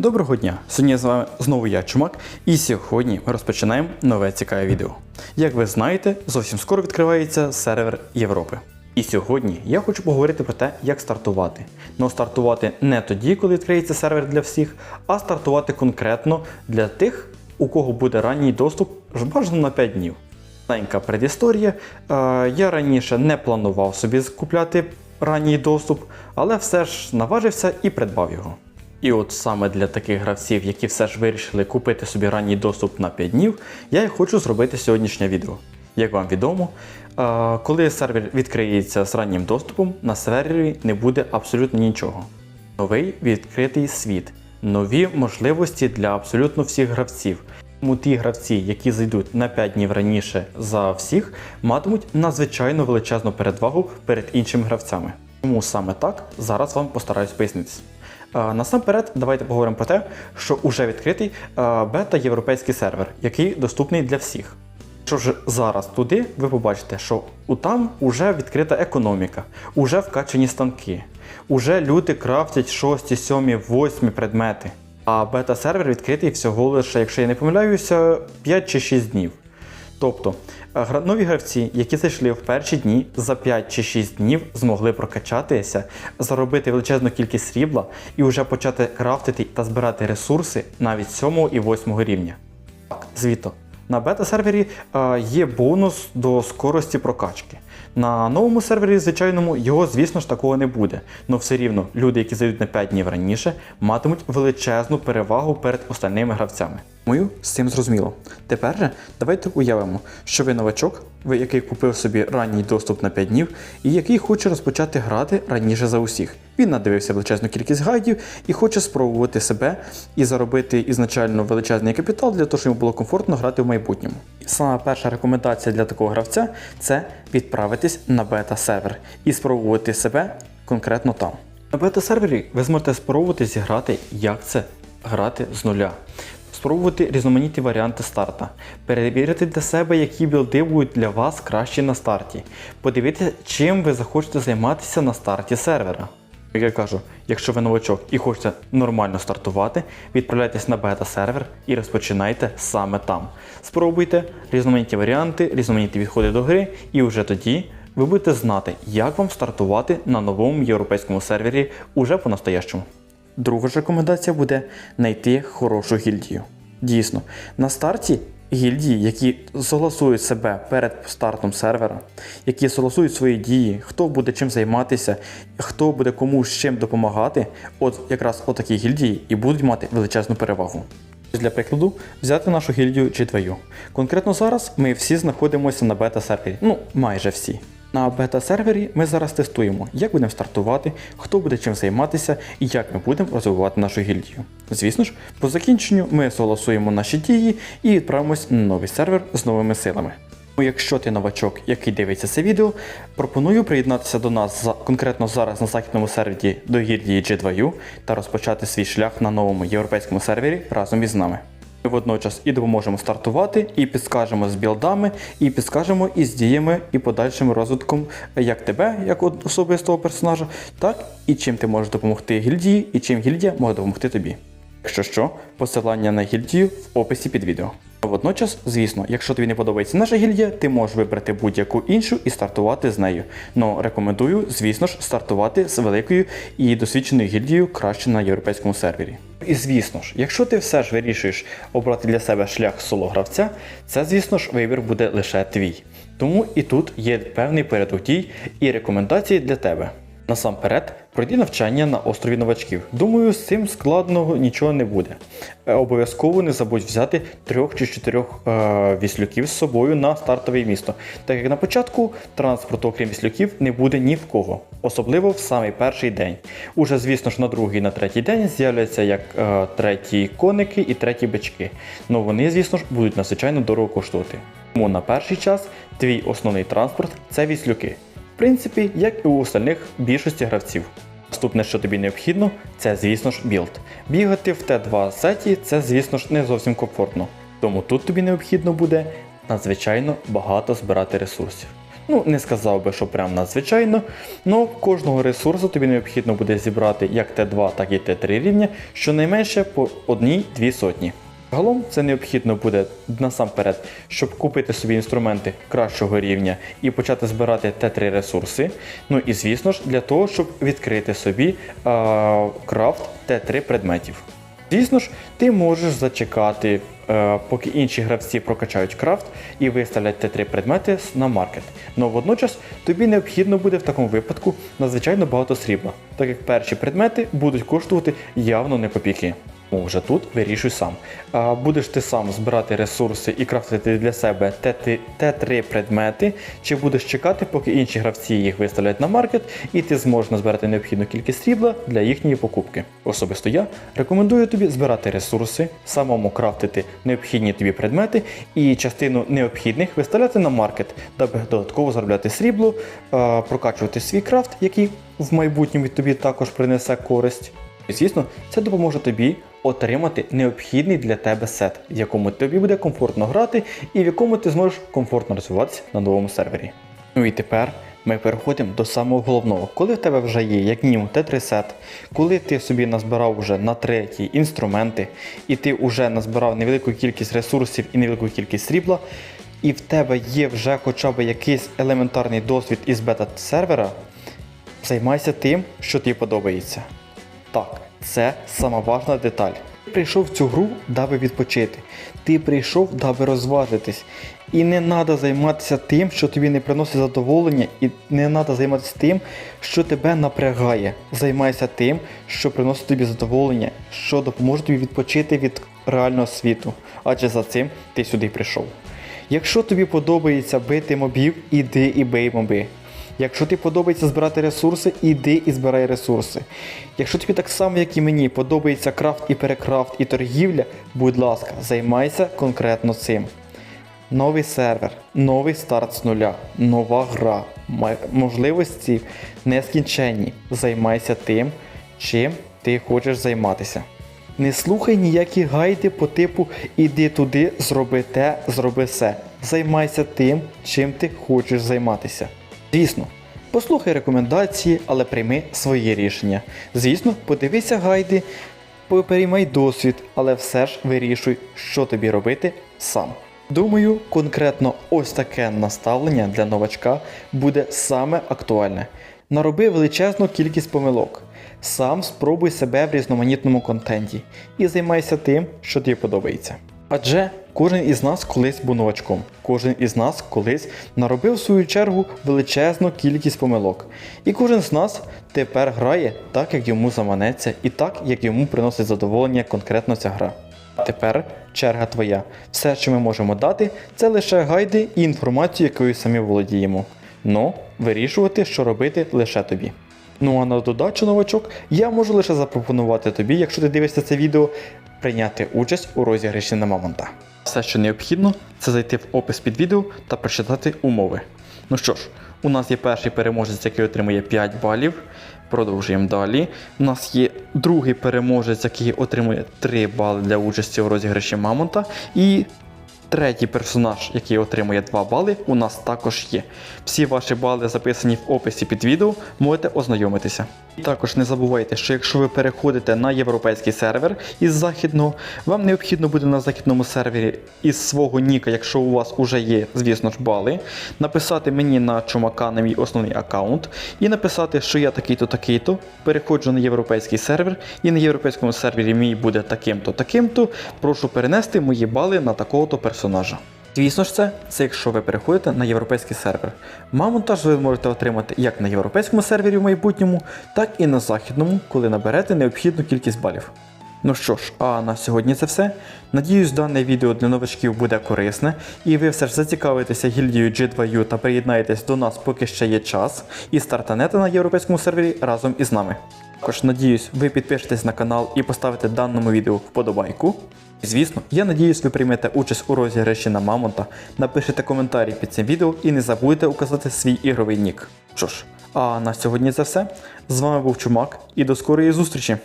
Доброго дня! Сьогодні з вами знову я, Чумак, і сьогодні ми розпочинаємо нове цікаве відео. Як ви знаєте, зовсім скоро відкривається сервер Європи. І сьогодні я хочу поговорити про те, як стартувати. Ну стартувати не тоді, коли відкриється сервер для всіх, а стартувати конкретно для тих, у кого буде ранній доступ бажано на 5 днів. Маленька предісторія. Е, Я раніше не планував собі купляти ранній доступ, але все ж наважився і придбав його. І от саме для таких гравців, які все ж вирішили купити собі ранній доступ на 5 днів, я і хочу зробити сьогоднішнє відео. Як вам відомо, е, коли сервер відкриється з раннім доступом, на сервері не буде абсолютно нічого. Новий відкритий світ, нові можливості для абсолютно всіх гравців. Тому ті гравці, які зайдуть на 5 днів раніше за всіх, матимуть надзвичайно величезну передвагу перед іншими гравцями. Тому саме так зараз вам постараюсь пояснитися. Насамперед, давайте поговоримо про те, що вже відкритий бета-європейський сервер, який доступний для всіх. Що ж зараз туди, ви побачите, що там вже відкрита економіка, уже вкачані станки, уже люди крафтять 6, 7, 8 предмети. А бета-сервер відкритий всього лише, якщо я не помиляюся, 5 чи 6 днів. Тобто нові гравці, які зайшли в перші дні, за 5 чи 6 днів змогли прокачатися, заробити величезну кількість срібла і вже почати крафтити та збирати ресурси навіть 7 і 8 рівня. Так, звіто. На бета-сервері є бонус до скорості прокачки. На новому сервері, звичайному, його, звісно ж, такого не буде. Но все рівно люди, які зайдуть на 5 днів раніше, матимуть величезну перевагу перед остальними гравцями. Мою з цим зрозуміло. Тепер же давайте уявимо, що ви новачок, ви який купив собі ранній доступ на 5 днів, і який хоче розпочати грати раніше за усіх. Він надивився величезну кількість гайдів і хоче спробувати себе і заробити ізначально величезний капітал для того, щоб йому було комфортно грати в майбутньому. Сама перша рекомендація для такого гравця це відправитись на бета-сервер і спробувати себе конкретно там. На бета-сервері ви зможете спробувати зіграти, як це грати з нуля. Спробувати різноманітні варіанти старта, перевірити для себе, які білди будуть для вас кращі на старті, подивитися, чим ви захочете займатися на старті сервера. Як я кажу, якщо ви новачок і хочете нормально стартувати, відправляйтесь на бета-сервер і розпочинайте саме там. Спробуйте різноманітні варіанти, різноманітні відходи до гри, і вже тоді ви будете знати, як вам стартувати на новому європейському сервері уже по-настоящому. Друга ж рекомендація буде знайти хорошу гільдію. Дійсно, на старті гільдії, які согласують себе перед стартом сервера, які согласують свої дії, хто буде чим займатися, хто буде кому з чим допомагати, от якраз отакі гільдії і будуть мати величезну перевагу. Для прикладу, взяти нашу гільдію G2U. Конкретно зараз ми всі знаходимося на бета-сервері, ну майже всі. На бета-сервері ми зараз тестуємо, як будемо стартувати, хто буде чим займатися і як ми будемо розвивати нашу гільдію. Звісно ж, по закінченню ми согласуємо наші дії і відправимось на новий сервер з новими силами. Якщо ти новачок, який дивиться це відео, пропоную приєднатися до нас за, конкретно зараз на західному сервері до гільдії G2U та розпочати свій шлях на новому європейському сервері разом із нами. Ми водночас і допоможемо стартувати, і підскажемо з білдами, і підскажемо із діями і подальшим розвитком як тебе, як особистого персонажа, так і чим ти можеш допомогти гільдії, і чим гільдія може допомогти тобі. Якщо що, посилання на гільдію в описі під відео. Водночас, звісно, якщо тобі не подобається наша гільдія, ти можеш вибрати будь-яку іншу і стартувати з нею. Но рекомендую, звісно ж, стартувати з великою і досвідченою гільдією краще на європейському сервері. І звісно ж, якщо ти все ж вирішуєш обрати для себе шлях соло-гравця, це, звісно ж, вибір буде лише твій. Тому і тут є певний порядок дій і рекомендації для тебе. Насамперед, пройди навчання на острові новачків. Думаю, з цим складного нічого не буде. Е, Обов'язково не забудь взяти трьох чи чотирьох е, віслюків з собою на стартове місто, так як на початку транспорту, окрім віслюків, не буде ні в кого, особливо в самий перший день. Уже, звісно ж, на другий на третій день з'являться як е, треті коники і треті бички. Ну вони, звісно ж, будуть надзвичайно дорого коштувати. Тому на перший час твій основний транспорт це віслюки. Принципі, як і у остальних більшості гравців. Наступне, що тобі необхідно, це, звісно ж, білд. Бігати в Т2 сеті це, звісно ж, не зовсім комфортно. Тому тут тобі необхідно буде надзвичайно багато збирати ресурсів. Ну, не сказав би, що прям надзвичайно. Но кожного ресурсу тобі необхідно буде зібрати як Т2, так і Т3 рівня, щонайменше по одній-дві сотні. Загалом це необхідно буде насамперед, щоб купити собі інструменти кращого рівня і почати збирати Т3 ресурси. Ну і звісно ж, для того, щоб відкрити собі а, крафт Т3 предметів. Звісно ж, ти можеш зачекати, е, поки інші гравці прокачають крафт і виставлять Т3 предмети на маркет. Но водночас тобі необхідно буде в такому випадку надзвичайно багато срібла, так як перші предмети будуть коштувати явно не копійки. Вже тут вирішуй сам. А будеш ти сам збирати ресурси і крафтити для себе Т3 предмети, чи будеш чекати, поки інші гравці їх виставлять на маркет, і ти зможеш назбирати необхідну кількість срібла для їхньої покупки. Особисто я рекомендую тобі збирати ресурси, самому крафтити необхідні тобі предмети і частину необхідних виставляти на маркет, даби додатково заробляти срібло, прокачувати свій крафт, який в майбутньому тобі також принесе користь. І звісно, це допоможе тобі отримати необхідний для тебе сет, в якому тобі буде комфортно грати і в якому ти зможеш комфортно розвиватися на новому сервері. Ну і тепер ми переходимо до самого головного. Коли в тебе вже є як мінімум Т3 сет, коли ти собі назбирав вже на третій інструменти, і ти вже назбирав невелику кількість ресурсів і невелику кількість срібла, і в тебе є вже хоча б якийсь елементарний досвід із бета-сервера, займайся тим, що тобі подобається. Так, це сама важна деталь. Ти прийшов в цю гру, даби відпочити. Ти прийшов, даби розважитись. І не треба займатися тим, що тобі не приносить задоволення, і не треба займатися тим, що тебе напрягає. Займайся тим, що приносить тобі задоволення, що допоможе тобі відпочити від реального світу. Адже за цим ти сюди прийшов. Якщо тобі подобається бити мобів, іди і бий моби. Якщо тобі подобається збирати ресурси, іди і збирай ресурси. Якщо тобі так само, як і мені, подобається крафт і перекрафт і торгівля, будь ласка, займайся конкретно цим. Новий сервер, новий старт з нуля, нова гра, можливості нескінченні. Займайся тим, чим ти хочеш займатися. Не слухай ніякі гайди по типу іди туди, зроби те, зроби все. Займайся тим, чим ти хочеш займатися. Звісно, послухай рекомендації, але прийми своє рішення. Звісно, подивися гайди, переймай досвід, але все ж вирішуй, що тобі робити сам. Думаю, конкретно ось таке наставлення для новачка буде саме актуальне. Нароби величезну кількість помилок. Сам спробуй себе в різноманітному контенті і займайся тим, що тобі подобається. Адже кожен із нас колись був новачком, кожен із нас колись наробив в свою чергу величезну кількість помилок. І кожен з нас тепер грає так, як йому заманеться, і так, як йому приносить задоволення конкретно ця гра. Тепер черга твоя. Все, що ми можемо дати, це лише гайди і інформацію, якою самі володіємо. Ну, вирішувати, що робити лише тобі. Ну а на додачу, новачок, я можу лише запропонувати тобі, якщо ти дивишся це відео, прийняти участь у розіграші на Мамонта. Все, що необхідно, це зайти в опис під відео та прочитати умови. Ну що ж, у нас є перший переможець, який отримує 5 балів. Продовжуємо далі. У нас є другий переможець, який отримує 3 бали для участі у розіграші Мамонта. І Третій персонаж, який отримує 2 бали, у нас також є. Всі ваші бали записані в описі під відео, можете ознайомитися. Також не забувайте, що якщо ви переходите на європейський сервер із західного, вам необхідно буде на західному сервері із свого ніка, якщо у вас вже є, звісно ж, бали, написати мені на чумака на мій основний аккаунт і написати, що я такий-то, такий-то, переходжу на європейський сервер, і на європейському сервері мій буде таким-то, таким-то. Прошу перенести мої бали на такого-то персонажа. Звісно ж, це, це якщо ви переходите на європейський сервер. Мамонтаж ви можете отримати як на європейському сервері в майбутньому, так і на західному, коли наберете необхідну кількість балів. Ну що ж, а на сьогодні це все. Надіюсь, дане відео для новачків буде корисне, і ви все ж зацікавитеся гільдією G2U та приєднаєтесь до нас, поки ще є час, і стартанете на європейському сервері разом із нами. Також надіюсь, ви підпишетесь на канал і поставите даному відео вподобайку. І звісно, я надіюсь, ви приймете участь у розіграші на Мамонта, напишете коментарі під цим відео і не забудьте указати свій ігровий нік. Що ж, а на сьогодні це все. З вами був Чумак і до скорої зустрічі!